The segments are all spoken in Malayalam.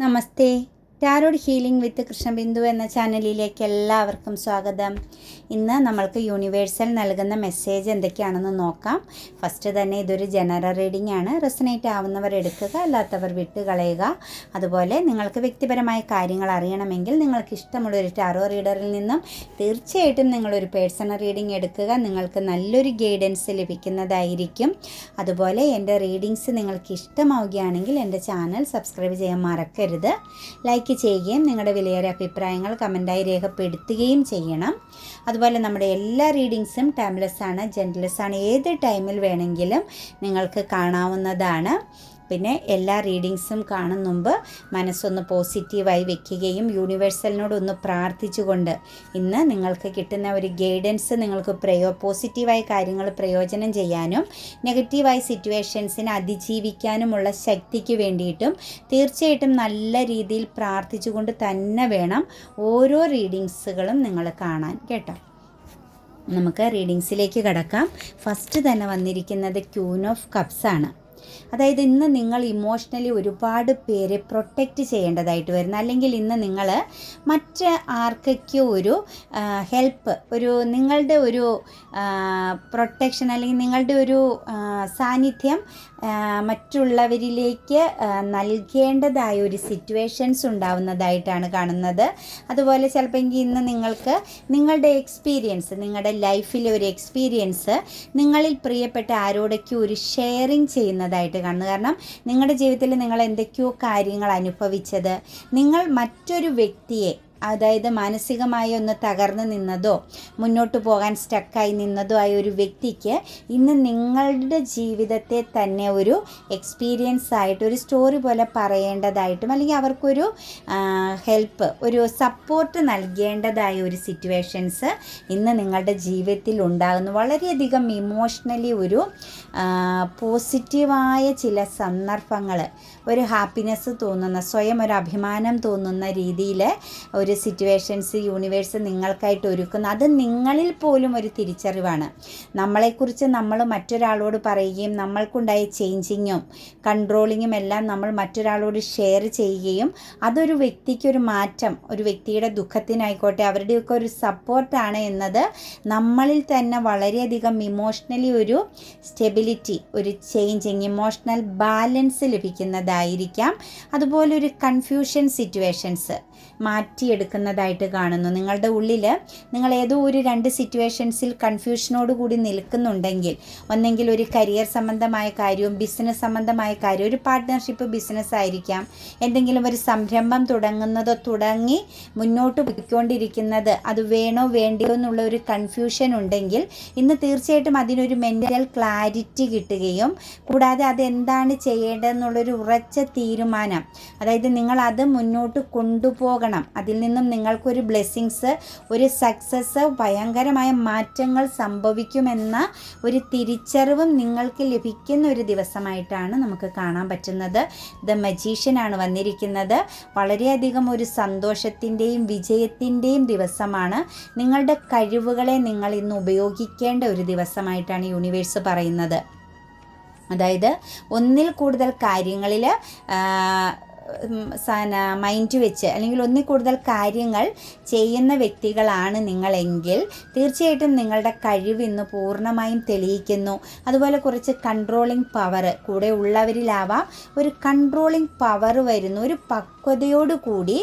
नमस्ते। ടാരോഡ് ഹീലിംഗ് വിത്ത് കൃഷ്ണബിന്ദു എന്ന ചാനലിലേക്ക് എല്ലാവർക്കും സ്വാഗതം. ഇന്ന് നമ്മൾക്ക് യൂണിവേഴ്സൽ നൽകുന്ന മെസ്സേജ് എന്തൊക്കെയാണെന്ന് നോക്കാം. ഫസ്റ്റ് തന്നെ ഇതൊരു ജനറൽ റീഡിംഗ് ആണ്. റെസനേറ്റ് ആവുന്നവർ എടുക്കുക അല്ലാത്തവർ വിട്ട് കളയുക അതുപോലെ നിങ്ങൾക്ക് വ്യക്തിപരമായ കാര്യങ്ങൾ അറിയണമെങ്കിൽ നിങ്ങൾക്ക് ഇഷ്ടമുള്ള ഒരു ടാറോ റീഡറിൽ നിന്നും തീർച്ചയായിട്ടും നിങ്ങളൊരു പേഴ്സണൽ റീഡിംഗ് എടുക്കുക. നിങ്ങൾക്ക് നല്ലൊരു ഗൈഡൻസ് ലഭിക്കുന്നതായിരിക്കും. അതുപോലെ എന്റെ റീഡിങ്സ് നിങ്ങൾക്ക് ഇഷ്ടമാവുകയാണെങ്കിൽ എന്റെ ചാനൽ സബ്സ്ക്രൈബ് ചെയ്യാൻ മറക്കരുത്. ലൈക്ക് ചെയ്യുകയും നിങ്ങളുടെ വിലയേറിയ അഭിപ്രായങ്ങൾ കമന്റായി രേഖപ്പെടുത്തുകയും ചെയ്യണം. അതുപോലെ നമ്മുടെ എല്ലാ റീഡിങ്സും ടൈംലെസ് ആണ് ജെന്റ്ലെസ് ആണ് ഏത് ടൈമിൽ വേണമെങ്കിലും നിങ്ങൾക്ക് കാണാവുന്നതാണ്. പിന്നെ എല്ലാ റീഡിങ്സും കാണും മുമ്പ് മനസ്സൊന്ന് പോസിറ്റീവായി വെക്കുകയും യൂണിവേഴ്സലിനോട് ഒന്ന് പ്രാർത്ഥിച്ചുകൊണ്ട് ഇന്ന് നിങ്ങൾക്ക് കിട്ടുന്ന ഒരു ഗൈഡൻസ് നിങ്ങൾക്ക് പ്രയോ പോസിറ്റീവായി കാര്യങ്ങൾ പ്രയോജനം ചെയ്യാനും നെഗറ്റീവായി സിറ്റുവേഷൻസിനെ അതിജീവിക്കാനുമുള്ള ശക്തിക്ക് വേണ്ടിയിട്ടും തീർച്ചയായിട്ടും നല്ല രീതിയിൽ പ്രാർത്ഥിച്ചുകൊണ്ട് തന്നെ വേണം ഓരോ റീഡിങ്സുകളും നിങ്ങൾ കാണാൻ കേട്ടോ? നമുക്ക് റീഡിങ്സിലേക്ക് കടക്കാം. ഫസ്റ്റ് തന്നെ വന്നിരിക്കുന്നത് ക്യൂൻ ഓഫ് കപ്സ് ആണ്. അതായത് ഇന്ന് നിങ്ങൾ ഇമോഷണലി ഒരുപാട് പേരെ പ്രൊട്ടക്റ്റ് ചെയ്യേണ്ടതായിട്ട് വരുന്നു. അല്ലെങ്കിൽ ഇന്ന് നിങ്ങൾ മറ്റ് ആർക്കൊക്കെ ഒരു ഹെൽപ്പ് ഒരു നിങ്ങളുടെ ഒരു പ്രൊട്ടക്ഷൻ അല്ലെങ്കിൽ നിങ്ങളുടെ ഒരു സാന്നിധ്യം മറ്റുള്ളവരിലേക്ക് നൽകേണ്ടതായ ഒരു സിറ്റുവേഷൻസ് ഉണ്ടാവുന്നതായിട്ടാണ് കാണുന്നത്. അതുപോലെ ചിലപ്പോൾ ഇന്ന് നിങ്ങൾക്ക് നിങ്ങളുടെ എക്സ്പീരിയൻസ് നിങ്ങളുടെ ലൈഫിലെ ഒരു എക്സ്പീരിയൻസ് നിങ്ങളിൽ പ്രിയപ്പെട്ട ആരോടൊക്കെ ഒരു ഷെയറിങ് ചെയ്യുന്നതായിട്ട് കാണുന്നു. കാരണം നിങ്ങളുടെ ജീവിതത്തിൽ നിങ്ങൾ എന്തൊക്കെയോ കാര്യങ്ങൾ അനുഭവിച്ചത്. നിങ്ങൾ മറ്റൊരു വ്യക്തിയെ അതായത് മാനസികമായി ഒന്ന് തകർന്നു നിന്നതോ മുന്നോട്ട് പോകാൻ സ്റ്റക്കായി നിന്നതോ ആയ ഒരു വ്യക്തിക്ക് ഇന്ന് നിങ്ങളുടെ ജീവിതത്തെ തന്നെ ഒരു എക്സ്പീരിയൻസ് ആയിട്ട് ഒരു സ്റ്റോറി പോലെ പറയേണ്ടതായിട്ടും അല്ലെങ്കിൽ അവർക്കൊരു ഹെൽപ്പ് ഒരു സപ്പോർട്ട് നൽകേണ്ടതായ ഒരു സിറ്റുവേഷൻസ് ഇന്ന് നിങ്ങളുടെ ജീവിതത്തിൽ ഉണ്ടാകുന്നു. വളരെയധികം ഇമോഷണലി ഒരു പോസിറ്റീവായ ചില സന്ദർഭങ്ങൾ ഒരു ഹാപ്പിനെസ് തോന്നുന്ന സ്വയം ഒരു അഭിമാനം തോന്നുന്ന രീതിയിൽ ഒരു സിറ്റുവേഷൻസ് യൂണിവേഴ്സ് നിങ്ങൾക്കായിട്ട് ഒരുക്കുന്ന അത് നിങ്ങളിൽ പോലും ഒരു തിരിച്ചറിവാണ്. നമ്മളെക്കുറിച്ച് നമ്മൾ മറ്റൊരാളോട് പറയുകയും നമ്മൾക്കുണ്ടായ ചേഞ്ചിങ്ങും കൺട്രോളിങ്ങും എല്ലാം നമ്മൾ മറ്റൊരാളോട് ഷെയർ ചെയ്യുകയും അതൊരു വ്യക്തിക്ക് ഒരു മാറ്റം ഒരു വ്യക്തിയുടെ ദുഃഖത്തിനായിക്കോട്ടെ അവരുടെയൊക്കെ ഒരു സപ്പോർട്ടാണ് എന്നത് നമ്മളിൽ തന്നെ വളരെയധികം ഇമോഷണലി ഒരു സ്റ്റെബിലിറ്റി ഒരു ചേഞ്ചിങ് ഇമോഷണൽ ബാലൻസ് ലഭിക്കുന്നതായിരിക്കാം അതുപോലെ ഒരു കൺഫ്യൂഷൻ സിറ്റുവേഷൻസ് മാറ്റിയെടുക്കുന്നതായിട്ട് കാണുന്നു. നിങ്ങളുടെ ഉള്ളിൽ നിങ്ങൾ ഏതോ ഒരു രണ്ട് സിറ്റുവേഷൻസിൽ കൺഫ്യൂഷനോട് കൂടി നിൽക്കുന്നുണ്ടെങ്കിൽ ഒന്നെങ്കിൽ ഒരു കരിയർ സംബന്ധമായ കാര്യവും ബിസിനസ് സംബന്ധമായ കാര്യം ഒരു പാർട്ട്ണർഷിപ്പ് ബിസിനസ് ആയിരിക്കാം. എന്തെങ്കിലും ഒരു സംരംഭം തുടങ്ങുന്നതോ തുടങ്ങി മുന്നോട്ട് പോയിക്കൊണ്ടിരിക്കുന്നത് അത് വേണോ വേണ്ടയോ എന്നുള്ള ഒരു കൺഫ്യൂഷൻ ഉണ്ടെങ്കിൽ ഇന്ന് തീർച്ചയായിട്ടും അതിനൊരു മെന്റൽ ക്ലാരിറ്റി കിട്ടുകയും കൂടാതെ അതെന്താണ് ചെയ്യേണ്ടതെന്നുള്ളൊരു ഉറച്ച തീരുമാനം. അതായത് നിങ്ങൾ അത് മുന്നോട്ട് കൊണ്ടുപോകണം. അതിൽ നിന്നും നിങ്ങൾക്കൊരു ബ്ലെസ്സിങ്സ് ഒരു സക്സസ് ഭയങ്കരമായ മാറ്റങ്ങൾ സംഭവിക്കുമെന്ന ഒരു തിരിച്ചറിവും നിങ്ങൾക്ക് ലഭിക്കുന്ന ഒരു ദിവസമായിട്ടാണ് നമുക്ക് കാണാൻ പറ്റുന്നത്. ദ മജീഷ്യനാണ് വന്നിരിക്കുന്നത്. വളരെയധികം ഒരു സന്തോഷത്തിന്റെയും വിജയത്തിന്റെയും ദിവസമാണ്. നിങ്ങളുടെ കഴിവുകളെ നിങ്ങൾ ഇന്ന് ഉപയോഗിക്കേണ്ട ഒരു ദിവസമായിട്ടാണ് യൂണിവേഴ്സ് പറയുന്നത്. അതായത് ഒന്നിൽ കൂടുതൽ കാര്യങ്ങളിൽ മൈൻഡ് വെച്ച് അല്ലെങ്കിൽ ഒന്നിൽ കൂടുതൽ കാര്യങ്ങൾ ചെയ്യുന്ന വ്യക്തികളാണ് നിങ്ങളെങ്കിൽ തീർച്ചയായിട്ടും നിങ്ങളുടെ കഴിവ് ഇന്ന് പൂർണമായും തെളിയിക്കുന്നു. അതുപോലെ കുറച്ച് കൺട്രോളിങ് പവർ കൂടെ ഉള്ളവരിലാവാം. ഒരു കൺട്രോളിങ് പവർ വരുന്നു. ഒരു പക്വതയോടുകൂടി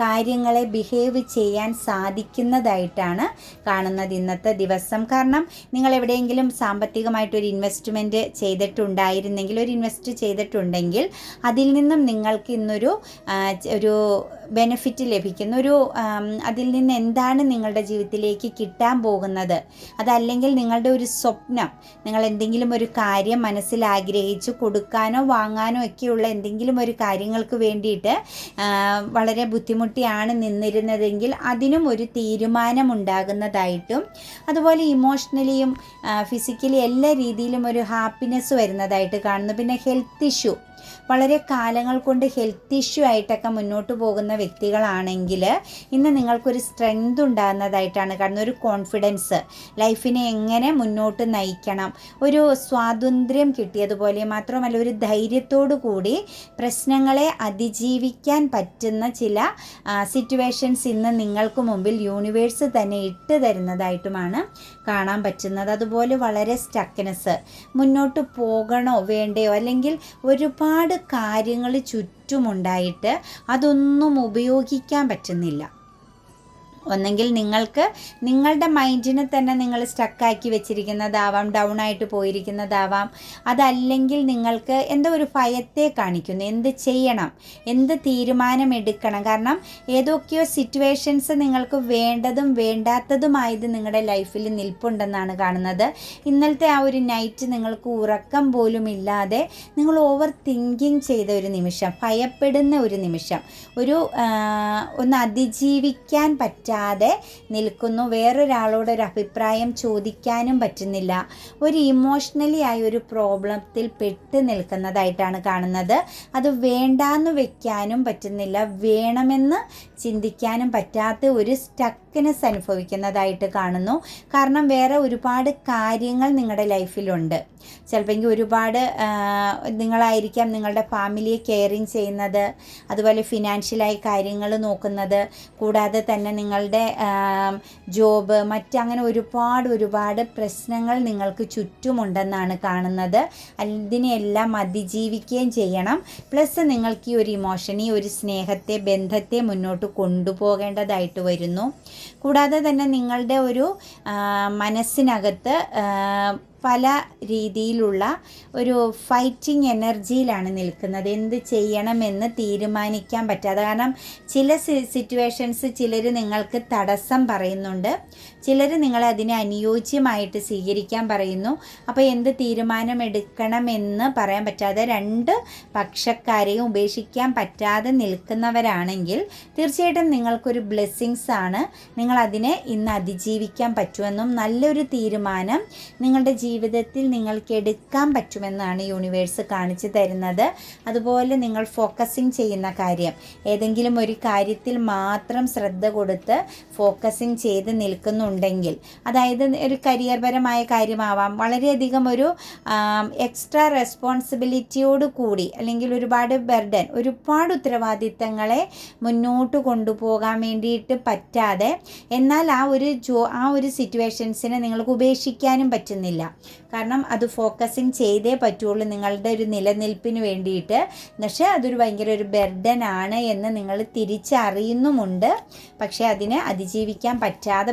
കാര്യങ്ങളെ ബിഹേവ് ചെയ്യാൻ സാധിക്കുന്നതായിട്ടാണ് കാണുന്നത് ഇന്നത്തെ ദിവസം. കാരണം നിങ്ങൾ എവിടെയെങ്കിലും സാമ്പത്തികമായിട്ടൊരു ഇൻവെസ്റ്റ്മെന്റ് ചെയ്തിട്ടുണ്ടായിരുന്നെങ്കിൽ ഒരു ഇൻവെസ്റ്റ് ചെയ്തിട്ടുണ്ടെങ്കിൽ അതിൽ നിന്നും നിങ്ങൾക്ക് ഇന്നൊരു ഒരു ബെനിഫിറ്റ് ലഭിക്കുന്ന ഒരു അതിൽ നിന്ന് എന്താണ് നിങ്ങളുടെ ജീവിതത്തിലേക്ക് കിട്ടാൻ പോകുന്നത്? അതല്ലെങ്കിൽ നിങ്ങളുടെ ഒരു സ്വപ്നം നിങ്ങൾ എന്തെങ്കിലും ഒരു കാര്യം മനസ്സിൽ ആഗ്രഹിച്ചു കൊടുക്കാനോ വാങ്ങാനോ ഒക്കെയുള്ള എന്തെങ്കിലും ഒരു കാര്യങ്ങൾക്ക് വേണ്ടിയിട്ട് വളരെ ബുദ്ധിമുട്ടിയാണ് നിന്നിരുന്നതെങ്കിൽ അതിനും ഒരു തീരുമാനം ഉണ്ടാകുന്നതായിട്ടും അതുപോലെ ഇമോഷണലിയും ഫിസിക്കലി എല്ലാ രീതിയിലും ഒരു ഹാപ്പിനെസ് വരുന്നതായിട്ട് കാണുന്നു. പിന്നെ ഹെൽത്ത് ഇഷ്യൂ വളരെ കാലങ്ങൾ കൊണ്ട് ഹെൽത്ത് ഇഷ്യൂ ആയിട്ടൊക്കെ മുന്നോട്ട് പോകുന്ന വ്യക്തികളാണെങ്കിൽ ഇന്ന് നിങ്ങൾക്കൊരു സ്ട്രെങ്ത് ഉണ്ടാകുന്നതായിട്ടാണ് കാരണം ഒരു കോൺഫിഡൻസ് ലൈഫിനെ എങ്ങനെ മുന്നോട്ട് നയിക്കണം. ഒരു സ്വാതന്ത്ര്യം കിട്ടിയതുപോലെ മാത്രമല്ല ഒരു ധൈര്യത്തോടു കൂടി പ്രശ്നങ്ങളെ അതിജീവിക്കാൻ പറ്റുന്ന ചില സിറ്റുവേഷൻസ് ഇന്ന് നിങ്ങൾക്ക് മുമ്പിൽ യൂണിവേഴ്സ് തന്നെ ഇട്ട് തരുന്നതായിട്ടുമാണ് കാണാൻ പറ്റുന്നത്. അതുപോലെ വളരെ സ്റ്റക്നെസ് മുന്നോട്ട് പോകണോ വേണ്ടയോ? അല്ലെങ്കിൽ ഒരുപാട് കാര്യങ്ങൾ ചുറ്റുമുണ്ടായിട്ട് അതൊന്നും ഉപയോഗിക്കാൻ പറ്റുന്നില്ല. ഒന്നെങ്കിൽ നിങ്ങൾക്ക് നിങ്ങളുടെ മൈൻഡിനെ തന്നെ നിങ്ങൾ സ്റ്റക്കാക്കി വെച്ചിരിക്കുന്നതാവാം ഡൗൺ ആയിട്ട് പോയിരിക്കുന്നതാവാം. അതല്ലെങ്കിൽ നിങ്ങൾക്ക് എന്തോ ഒരു ഭയത്തെ കാണിക്കുന്നു. എന്ത് ചെയ്യണം? എന്ത് തീരുമാനം എടുക്കണം കാരണം ഏതൊക്കെയോ സിറ്റുവേഷൻസ് നിങ്ങൾക്ക് വേണ്ടതും വേണ്ടാത്തതുമായത് നിങ്ങളുടെ ലൈഫിൽ നിൽപ്പുണ്ടെന്നാണ് കാണുന്നത്. ഇന്നലത്തെ ആ ഒരു നൈറ്റ് നിങ്ങൾക്ക് ഉറക്കം പോലും ഇല്ലാതെ നിങ്ങൾ ഓവർ തിങ്കിങ് ചെയ്ത ഒരു നിമിഷം ഭയപ്പെടുന്ന ഒരു നിമിഷം ഒരു ഒന്ന് അതിജീവിക്കാൻ പറ്റാ പറ്റാതെ നിൽക്കുന്നു. വേറൊരാളോട് ഒരു അഭിപ്രായം ചോദിക്കാനും പറ്റുന്നില്ല. ഒരു ഇമോഷണലി ആയി ഒരു പ്രോബ്ലത്തിൽ പെട്ട് നിൽക്കുന്നതായിട്ടാണ് കാണുന്നത്. അത് വേണ്ടാന്ന് വെക്കാനും പറ്റുന്നില്ല. വേണമെന്ന് ചിന്തിക്കാനും പറ്റാത്ത ഒരു സ്റ്റക്നെസ് അനുഭവിക്കുന്നതായിട്ട് കാണുന്നു. കാരണം വേറെ ഒരുപാട് കാര്യങ്ങൾ നിങ്ങളുടെ ലൈഫിലുണ്ട്. ചിലപ്പോൾ ഒരുപാട് നിങ്ങളായിരിക്കാം നിങ്ങളുടെ ഫാമിലിയെ കെയറിങ് ചെയ്യുന്നത് അതുപോലെ ഫിനാൻഷ്യലായി കാര്യങ്ങൾ നോക്കുന്നത് കൂടാതെ തന്നെ നിങ്ങളുടെ ജോബ് മറ്റങ്ങനെ ഒരുപാട് ഒരുപാട് പ്രശ്നങ്ങൾ നിങ്ങൾക്ക് ചുറ്റുമുണ്ടെന്നാണ് കാണുന്നത്. അതിനെയെല്ലാം അതിജീവിക്കുകയും ചെയ്യണം. പ്ലസ് നിങ്ങൾക്ക് ഈ ഒരു ഇമോഷൻ ഈ ഒരു സ്നേഹത്തെ ബന്ധത്തെ മുന്നോട്ട് കൊണ്ടുപോകേണ്ടതായിട്ട് വരുന്നു. കൂടാതെ തന്നെ നിങ്ങളുടെ ഒരു മനസ്സിനകത്ത് പല രീതിയിലുള്ള ഒരു ഫൈറ്റിംഗ് എനർജിയിലാണ് നിൽക്കുന്നത്. എന്ത് ചെയ്യണമെന്ന് തീരുമാനിക്കാൻ പറ്റാതെ. കാരണം ചില സിറ്റുവേഷൻസ് ചിലർ നിങ്ങൾക്ക് തടസ്സം പറയുന്നുണ്ട്. ചിലർ നിങ്ങളെ അതിനെ അനുയോജ്യമായിട്ട് സ്വീകരിക്കാൻ പറയുന്നു. അപ്പോൾ എന്ത് തീരുമാനം എടുക്കണമെന്ന് പറയാൻ പറ്റാതെ രണ്ട് പക്ഷക്കാരെയും ഉപേക്ഷിക്കാൻ പറ്റാതെ നിൽക്കുന്നവരാണെങ്കിൽ തീർച്ചയായിട്ടും നിങ്ങൾക്കൊരു ബ്ലെസ്സിങ്സ് ആണ്. നിങ്ങൾ അതിനെ ഇന്ന് അതിജീവിക്കാൻ പറ്റുമെന്നും നല്ലൊരു തീരുമാനം നിങ്ങളുടെ ജീവിതത്തിൽ നിങ്ങൾക്ക് എടുക്കാൻ പറ്റുമെന്നാണ് യൂണിവേഴ്സ് കാണിച്ചു തരുന്നത്. അതുപോലെ നിങ്ങൾ ഫോക്കസിങ് ചെയ്യുന്ന കാര്യം ഏതെങ്കിലും ഒരു കാര്യത്തിൽ മാത്രം ശ്രദ്ധ കൊടുത്ത് ഫോക്കസിങ് ചെയ്ത് നിൽക്കുന്നുണ്ടെങ്കിൽ അതായത് ഒരു കരിയർപരമായ കാര്യമാവാം. വളരെയധികം ഒരു എക്സ്ട്രാ റെസ്പോൺസിബിലിറ്റിയോട് കൂടി അല്ലെങ്കിൽ ഒരുപാട് ബർഡൻ ഒരുപാട് ഉത്തരവാദിത്തങ്ങളെ മുന്നോട്ട് കൊണ്ടുപോകാൻ വേണ്ടിയിട്ട് പറ്റാതെ എന്നാൽ ആ ഒരു ജോ ആ ഒരു സിറ്റുവേഷൻസിനെ നിങ്ങൾക്ക് ഉപേക്ഷിക്കാനും പറ്റുന്നില്ല. കാരണം അത് ഫോക്കസിങ് ചെയ്തേ പറ്റുള്ളൂ നിങ്ങളുടെ ഒരു നിലനിൽപ്പിന് വേണ്ടിയിട്ട്. പക്ഷേ അതൊരു ഭയങ്കര ഒരു ബെർഡൻ ആണ് എന്ന് നിങ്ങൾ തിരിച്ചറിയുന്നുമുണ്ട്. പക്ഷേ അതിനെ അതിജീവിക്കാൻ പറ്റാതെ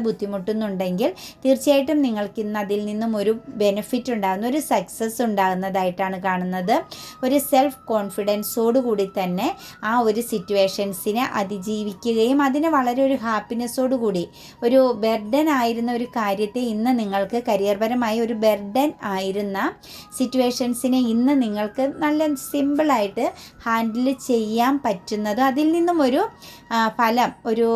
ബുദ്ധിമുട്ടുന്നുണ്ടെങ്കിൽ തീർച്ചയായിട്ടും നിങ്ങൾക്ക് ഇന്ന് അതിൽ നിന്നും ഒരു ബെനിഫിറ്റ് ഉണ്ടാകുന്ന ഒരു സക്സസ് ഉണ്ടാകുന്നതായിട്ടാണ് കാണുന്നത്. ഒരു സെൽഫ് കോൺഫിഡൻസോടുകൂടി തന്നെ ആ ഒരു സിറ്റുവേഷൻസിനെ അതിജീവിക്കുകയും അതിന് വളരെ ഒരു ഹാപ്പിനെസ്സോടുകൂടി ഒരു ബെർഡൻ ആയിരുന്ന ഒരു കാര്യത്തെ ഇന്ന് നിങ്ങൾക്ക് കരിയർപരമായി ഒരു ബെർഡൻ ആയിരുന്ന സിറ്റുവേഷൻസിനെ ഇന്ന് നിങ്ങൾക്ക് നല്ല സിമ്പിളായിട്ട് ഹാൻഡിൽ ചെയ്യാൻ പറ്റുന്നതും അതിൽ നിന്നും ഒരു ഫലം ഒരു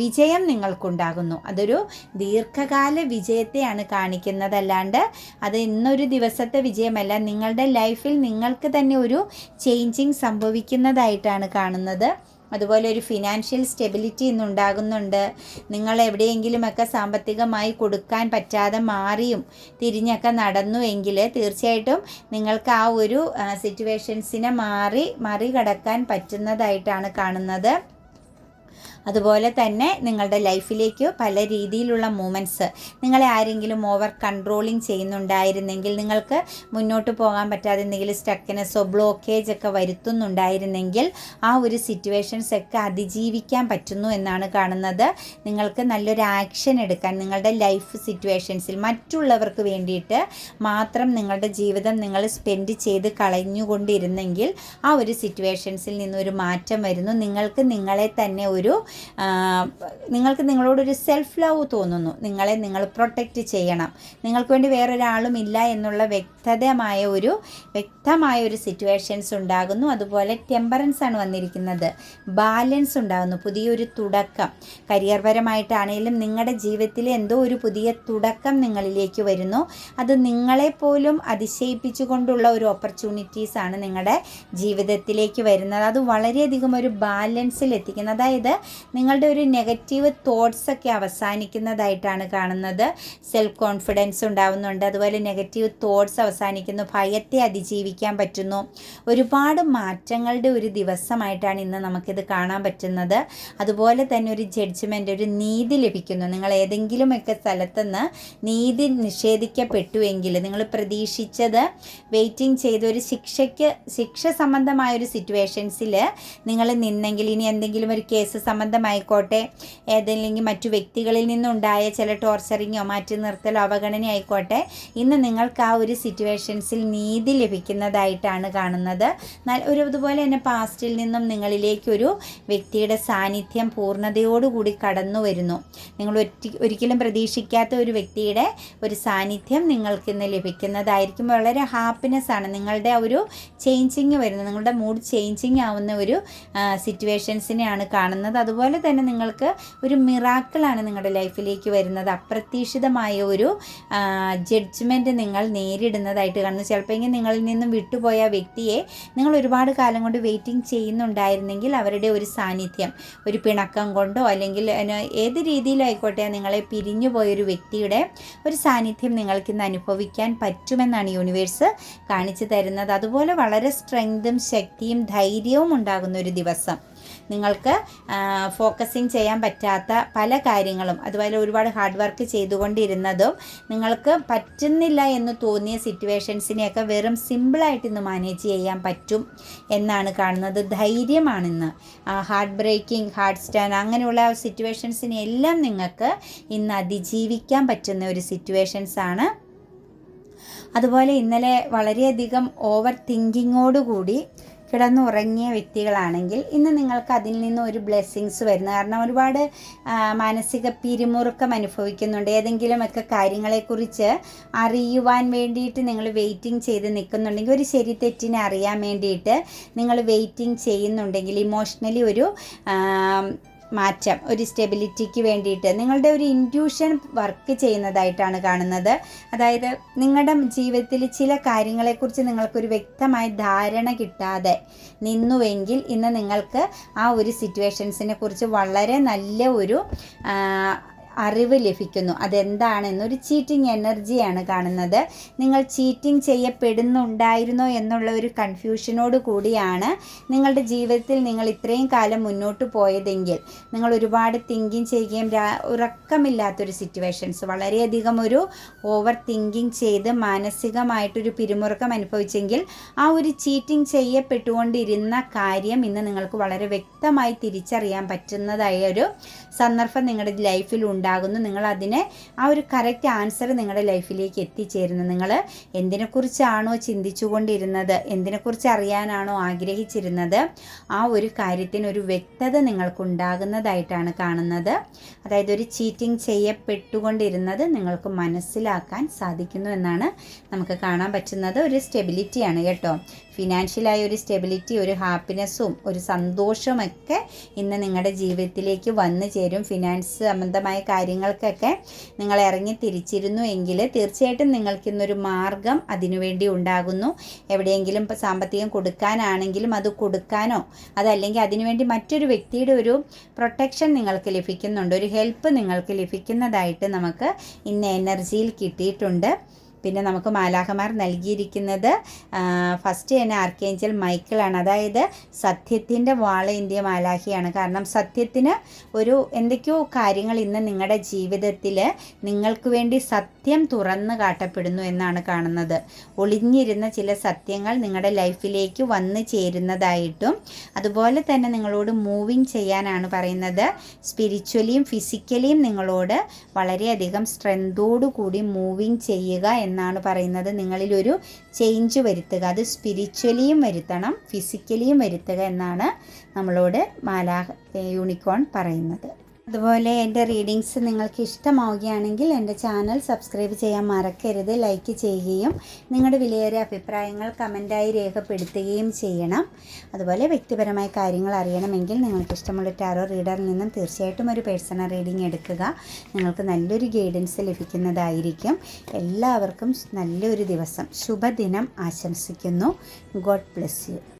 വിജയം നിങ്ങൾക്കുണ്ടാകുന്നു. അതൊരു ദീർഘകാല വിജയത്തെയാണ് കാണിക്കുന്നതല്ലാണ്ട് അത് ഇന്നൊരു ദിവസത്തെ വിജയമല്ല. നിങ്ങളുടെ ലൈഫിൽ നിങ്ങൾക്ക് തന്നെ ഒരു ചേഞ്ചിങ് സംഭവിക്കുന്നതായിട്ടാണ് കാണുന്നത്. അതുപോലെ ഒരു ഫിനാൻഷ്യൽ സ്റ്റെബിലിറ്റി ഇന്നുണ്ടാകുന്നുണ്ട് നിങ്ങൾ എവിടെയെങ്കിലുമൊക്കെ സാമ്പത്തികമായി കൊടുക്കാൻ പറ്റാതെ മാറിയും തിരിഞ്ഞൊക്കെ നടന്നു എങ്കിൽ തീർച്ചയായിട്ടും നിങ്ങൾക്ക് ആ ഒരു സിറ്റുവേഷൻസിനെ മാറി മറികടക്കാൻ പറ്റുന്നതായിട്ടാണ് കാണുന്നത്. അതുപോലെ തന്നെ നിങ്ങളുടെ ലൈഫിലേക്ക് പല രീതിയിലുള്ള മൂമെന്റ്സ് നിങ്ങളെ ആരെങ്കിലും ഓവർ കൺട്രോളിങ് ചെയ്യുന്നുണ്ടായിരുന്നെങ്കിൽ നിങ്ങൾക്ക് മുന്നോട്ട് പോകാൻ പറ്റാതെ എന്തെങ്കിലും സ്റ്റക്കിനെസ്സോ ബ്ലോക്കേജ് ഒക്കെ വരുത്തുന്നുണ്ടായിരുന്നെങ്കിൽ ആ ഒരു സിറ്റുവേഷൻസ് ഒക്കെ അതിജീവിക്കാൻ പറ്റുന്നു എന്നാണ് കാണുന്നത്. നിങ്ങൾക്ക് നല്ലൊരു ആക്ഷൻ എടുക്കാൻ നിങ്ങളുടെ ലൈഫ് സിറ്റുവേഷൻസിൽ മറ്റുള്ളവർക്ക് വേണ്ടിയിട്ട് മാത്രം നിങ്ങളുടെ ജീവിതം നിങ്ങൾ സ്പെൻഡ് ചെയ്ത് കളഞ്ഞുകൊണ്ടിരുന്നെങ്കിൽ ആ ഒരു സിറ്റുവേഷൻസിൽ നിന്നൊരു മാറ്റം വരുന്നു. നിങ്ങൾക്ക് നിങ്ങളെ തന്നെ ഒരു ഒരു നിങ്ങൾക്ക് നിങ്ങളോടൊരു സെൽഫ് ലവ് തോന്നുന്നു. നിങ്ങളെ നിങ്ങൾ പ്രൊട്ടക്റ്റ് ചെയ്യണം. നിങ്ങൾക്ക് വേണ്ടി വേറൊരാളും ഇല്ല എന്നുള്ള വ്യക്തതമായ ഒരു വ്യക്തമായ ഒരു സിറ്റുവേഷൻസ് ഉണ്ടാകുന്നു. അതുപോലെ ടെമ്പറൻസ് ആണ് വന്നിരിക്കുന്നത്. ബാലൻസ് ഉണ്ടാകുന്നു. പുതിയൊരു തുടക്കം. കരിയർ പരമായിട്ടാണെങ്കിലും നിങ്ങളുടെ ജീവിതത്തിൽ എന്തോ ഒരു പുതിയ തുടക്കം നിങ്ങളിലേക്ക് വരുന്നു. അത് നിങ്ങളെപ്പോലും അതിശയിപ്പിച്ചുകൊണ്ടുള്ള ഒരു ഓപ്പർച്യൂണിറ്റീസ് ആണ് നിങ്ങളുടെ ജീവിതത്തിലേക്ക് വരുന്നത്. അത് വളരെയധികം ഒരു ബാലൻസിൽ എത്തിക്കുന്നത്. അതായത് നിങ്ങളുടെ ഒരു നെഗറ്റീവ് തോട്ട്സ് ഒക്കെ അവസാനിക്കുന്നതായിട്ടാണ് കാണുന്നത്. സെൽഫ് കോൺഫിഡൻസ് ഉണ്ടാവുന്നുണ്ട്. അതുപോലെ നെഗറ്റീവ് തോട്ട്സ് അവസാനിക്കുന്നു. ഭയത്തെ അതിജീവിക്കാൻ പറ്റുന്നു. ഒരുപാട് മാറ്റങ്ങളുടെ ഒരു ദിവസമായിട്ടാണ് ഇന്ന് നമുക്കിത് കാണാൻ പറ്റുന്നത്. അതുപോലെ തന്നെ ഒരു ജഡ്ജ്മെന്റ് ഒരു നീതി ലഭിക്കുന്നു. നിങ്ങൾ ഏതെങ്കിലുമൊക്കെ സ്ഥലത്തുനിന്ന് നീതി നിഷേധിക്കപ്പെട്ടുവെങ്കിൽ നിങ്ങൾ പ്രതീക്ഷിച്ചത് വെയിറ്റിംഗ് ചെയ്ത ഒരു ശിക്ഷയ്ക്ക് ശിക്ഷ സംബന്ധമായ ഒരു സിറ്റുവേഷൻസിൽ നിങ്ങൾ നിന്നെങ്കിൽ ഇനി എന്തെങ്കിലും ഒരു കേസ് സംബന്ധമായിക്കോട്ടെ. ഏതെങ്കിലും മറ്റു വ്യക്തികളിൽ നിന്നുണ്ടായ ചില ടോർച്ചറിങ്ങോ മാറ്റി നിർത്തലോ അവഗണന ആയിക്കോട്ടെ. ഇന്ന് നിങ്ങൾക്ക് ആ ഒരു സിറ്റുവേഷൻസിൽ നീതി ലഭിക്കുന്നതായിട്ടാണ് കാണുന്നത്. ഒരു അതുപോലെ തന്നെ പാസ്റ്റിൽ നിന്നും നിങ്ങളിലേക്കൊരു വ്യക്തിയുടെ സാന്നിധ്യം പൂർണതയോടുകൂടി കടന്നു വരുന്നു. നിങ്ങൾ ഒരിക്കലും പ്രതീക്ഷിക്കാത്ത ഒരു വ്യക്തിയുടെ ഒരു സാന്നിധ്യം നിങ്ങൾക്ക് ഇന്ന് ലഭിക്കുന്നതായിരിക്കും. വളരെ ഹാപ്പിനെസ് ആണ്. നിങ്ങളുടെ ഒരു ചേഞ്ചിങ് വരുന്നത്. നിങ്ങളുടെ മൂഡ് ചേഞ്ചിങ് ആവുന്ന ഒരു സിറ്റുവേഷൻസിനെയാണ് കാണുന്നത്. അതുപോലെ തന്നെ നിങ്ങൾക്ക് ഒരു മിറാക്കിളാണ് നിങ്ങളുടെ ലൈഫിലേക്ക് വരുന്നത്. അപ്രതീക്ഷിതമായ ഒരു ജഡ്ജ്മെന്റ് നിങ്ങൾ നേരിടുന്നതായിട്ട് കാണുന്നു. ചിലപ്പോൾ നിങ്ങളിൽ നിന്നും വിട്ടുപോയ വ്യക്തിയെ നിങ്ങൾ ഒരുപാട് കാലം കൊണ്ട് വെയിറ്റിംഗ് ചെയ്യുന്നുണ്ടായിരുന്നെങ്കിൽ അവരുടെ ഒരു സാന്നിധ്യം ഒരു പിണക്കം കൊണ്ടോ അല്ലെങ്കിൽ ഏത് രീതിയിലായിക്കോട്ടെ നിങ്ങളെ പിരിഞ്ഞു പോയൊരു വ്യക്തിയുടെ ഒരു സാന്നിധ്യം നിങ്ങൾക്ക് ഇന്ന് അനുഭവിക്കാൻ പറ്റുമെന്നാണ് യൂണിവേഴ്സ് കാണിച്ചു തരുന്നത്. അതുപോലെ വളരെ സ്ട്രെങ്തും ശക്തിയും ധൈര്യവും ഉണ്ടാകുന്ന ഒരു ദിവസം. നിങ്ങൾക്ക് ഫോക്കസിങ് ചെയ്യാൻ പറ്റാത്ത പല കാര്യങ്ങളും അതുപോലെ ഒരുപാട് ഹാർഡ് വർക്ക് ചെയ്തുകൊണ്ടിരുന്നതും നിങ്ങൾക്ക് പറ്റുന്നില്ല എന്ന് തോന്നിയ സിറ്റുവേഷൻസിനെയൊക്കെ വെറും സിമ്പിളായിട്ട് ഇന്ന് മാനേജ് ചെയ്യാൻ പറ്റും എന്നാണ് കാണുന്നത്. ധൈര്യമാണിന്ന്. ഹാർട്ട് ബ്രേക്കിംഗ് ഹാർട്ട് സ്റ്റാൻ അങ്ങനെയുള്ള സിറ്റുവേഷൻസിനെ എല്ലാം നിങ്ങൾക്ക് ഇന്ന് അതിജീവിക്കാൻ പറ്റുന്ന ഒരു സിറ്റുവേഷൻസ് ആണ്. അതുപോലെ ഇന്നലെ വളരെയധികം ഓവർ തിങ്കിങ്ങോടുകൂടി കിടന്നുറങ്ങിയ വ്യക്തികളാണെങ്കിൽ ഇന്ന് നിങ്ങൾക്ക് അതിൽ നിന്ന് ഒരു ബ്ലെസ്സിങ്സ് വരുന്നു. കാരണം ഒരുപാട് മാനസിക പിരിമുറുക്കം അനുഭവിക്കുന്നുണ്ട്. ഏതെങ്കിലുമൊക്കെ കാര്യങ്ങളെക്കുറിച്ച് അറിയുവാൻ വേണ്ടിയിട്ട് നിങ്ങൾ വെയിറ്റിംഗ് ചെയ്ത് നിൽക്കുന്നുണ്ടെങ്കിൽ ഒരു ശരി തെറ്റിനെ അറിയാൻ വേണ്ടിയിട്ട് നിങ്ങൾ വെയിറ്റിംഗ് ചെയ്യുന്നുണ്ടെങ്കിൽ ഇമോഷണലി ഒരു മാറ്റം ഒരു സ്റ്റെബിലിറ്റിക്ക് വേണ്ടിയിട്ട്. നിങ്ങളുടെ ഒരു ഇന്റ്യൂഷൻ വർക്ക് ചെയ്യുന്നതായിട്ടാണ് കാണുന്നത്. അതായത് നിങ്ങളുടെ ജീവിതത്തിൽ ചില കാര്യങ്ങളെക്കുറിച്ച് നിങ്ങൾക്കൊരു വ്യക്തമായ ധാരണ കിട്ടാതെ നിന്നുവെങ്കിൽ ഇന്ന് നിങ്ങൾക്ക് ആ ഒരു സിറ്റുവേഷൻസിനെ കുറിച്ച് വളരെ നല്ല ഒരു അറിവ് ലഭിക്കുന്നു. അതെന്താണെന്നൊരു ചീറ്റിംഗ് എനർജിയാണ് കാണുന്നത്. നിങ്ങൾ ചീറ്റിംഗ് ചെയ്യപ്പെടുന്നുണ്ടായിരുന്നോ എന്നുള്ള ഒരു കൺഫ്യൂഷനോട് കൂടിയാണ് നിങ്ങളുടെ ജീവിതത്തിൽ നിങ്ങൾ ഇത്രയും കാലം മുന്നോട്ട് പോയതെങ്കിൽ. നിങ്ങൾ ഒരുപാട് തിങ്കിങ് ചെയ്യുകയും ഉറക്കമില്ലാത്തൊരു സിറ്റുവേഷൻസ് വളരെയധികം ഒരു ഓവർ തിങ്കിങ് ചെയ്ത് മാനസികമായിട്ടൊരു പിരിമുറുക്കം അനുഭവിച്ചെങ്കിൽ ആ ഒരു ചീറ്റിംഗ് ചെയ്യപ്പെട്ടുകൊണ്ടിരുന്ന കാര്യം ഇന്ന് നിങ്ങൾക്ക് വളരെ വ്യക്തമായി തിരിച്ചറിയാൻ പറ്റുന്നതായ ഒരു സന്ദർഭം നിങ്ങളുടെ ലൈഫിൽ ഉണ്ടാകുന്നു. നിങ്ങൾ അതിനെ ആ ഒരു കറക്റ്റ് ആൻസർ നിങ്ങളുടെ ലൈഫിലേക്ക് എത്തിച്ചേരുന്നു. നിങ്ങൾ എന്തിനെക്കുറിച്ചാണോ ചിന്തിച്ചുകൊണ്ടിരുന്നത്? എന്തിനെക്കുറിച്ച് അറിയാനാണോ ആഗ്രഹിച്ചിരുന്നത്? ആ ഒരു കാര്യത്തിന് ഒരു വ്യക്തത നിങ്ങൾക്കുണ്ടാകുന്നതായിട്ടാണ് കാണുന്നത്. അതായത് ഒരു ചീറ്റിംഗ് ചെയ്യപ്പെട്ടുകൊണ്ടിരുന്നത് നിങ്ങൾക്ക് മനസ്സിലാക്കാൻ സാധിക്കുന്നു എന്നാണ് നമുക്ക് കാണാൻ പറ്റുന്നത്. ഒരു സ്റ്റെബിലിറ്റിയാണ് കേട്ടോ. ഫിനാൻഷ്യലായ ഒരു സ്റ്റെബിലിറ്റി ഒരു ഹാപ്പിനെസ്സും ഒരു സന്തോഷമൊക്കെ ഇന്ന് നിങ്ങളുടെ ജീവിതത്തിലേക്ക് വന്നു ചേരും ഫിനാൻസ് സംബന്ധമായ കാര്യങ്ങൾക്കൊക്കെ നിങ്ങൾ ഇറങ്ങി തിരിച്ചിരുന്നു എങ്കിൽ തീർച്ചയായിട്ടും നിങ്ങൾക്ക് ഇന്നൊരു മാർഗം അതിനുവേണ്ടി ഉണ്ടാകുന്നു. എവിടെയെങ്കിലും ഇപ്പോൾ സാമ്പത്തികം കൊടുക്കാനാണെങ്കിലും അത് കൊടുക്കാനോ അതല്ലെങ്കിൽ അതിനുവേണ്ടി മറ്റൊരു വ്യക്തിയുടെ ഒരു പ്രൊട്ടക്ഷൻ നിങ്ങൾക്ക് ലഭിക്കുന്നുണ്ട്. ഒരു ഹെൽപ്പ് നിങ്ങൾക്ക് ലഭിക്കുന്നതായിട്ട് നമുക്ക് ഇന്ന് എനർജിയിൽ കിട്ടിയിട്ടുണ്ട്. പിന്നെ നമുക്ക് മാലാഖമാർ നൽകിയിരിക്കുന്നത് ഫസ്റ്റ് തന്നെ ആർക്കേഞ്ചൽ മൈക്കിളാണ് അതായത് സത്യത്തിന്റെ വാളേന്ത്യ മാലാഹിയാണ് കാരണം സത്യത്തിന് ഒരു എന്തൊക്കെയോ കാര്യങ്ങൾ ഇന്ന് നിങ്ങളുടെ ജീവിതത്തിൽ നിങ്ങൾക്ക് വേണ്ടി സത്യം തുറന്നു കാട്ടപ്പെടുന്നു എന്നാണ് കാണുന്നത്. ഒളിഞ്ഞിരുന്ന ചില സത്യങ്ങൾ നിങ്ങളുടെ ലൈഫിലേക്ക് വന്നു ചേരുന്നതായിട്ടും അതുപോലെ തന്നെ നിങ്ങളോട് മൂവിങ് ചെയ്യാനാണ് പറയുന്നത്. സ്പിരിച്വലിയും ഫിസിക്കലിയും നിങ്ങളോട് വളരെയധികം സ്ട്രെങ്തോടു കൂടി മൂവിങ് ചെയ്യുക എന്നാണ് പറയുന്നത്. നിങ്ങളിലൊരു ചേഞ്ച് വരുത്തുക. അത് സ്പിരിച്വലിയും വരുത്തണം ഫിസിക്കലിയും വരുത്തുക എന്നാണ് നമ്മളോട് മാലാ യൂണിക്കോൺ പറയുന്നത്. അതുപോലെ എന്റെ റീഡിങ്സ് നിങ്ങൾക്ക് ഇഷ്ടമാവുകയാണെങ്കിൽ എന്റെ ചാനൽ സബ്സ്ക്രൈബ് ചെയ്യാൻ മറക്കരുത് ലൈക്ക് ചെയ്യുകയും നിങ്ങളുടെ വിലയേറിയ അഭിപ്രായങ്ങൾ കമന്റായി രേഖപ്പെടുത്തുകയും ചെയ്യണം. അതുപോലെ വ്യക്തിപരമായ കാര്യങ്ങൾ അറിയണമെങ്കിൽ നിങ്ങൾക്ക് ഇഷ്ടമുള്ള ടാരോ റീഡറിൽ നിന്നും തീർച്ചയായിട്ടും ഒരു പേഴ്സണൽ റീഡിംഗ് എടുക്കുക. നിങ്ങൾക്ക് നല്ലൊരു ഗൈഡൻസ് ലഭിക്കുന്നതായിരിക്കും. എല്ലാവർക്കും നല്ലൊരു ദിവസം. ശുഭദിനം. ആശംസിക്കുന്നു. God bless you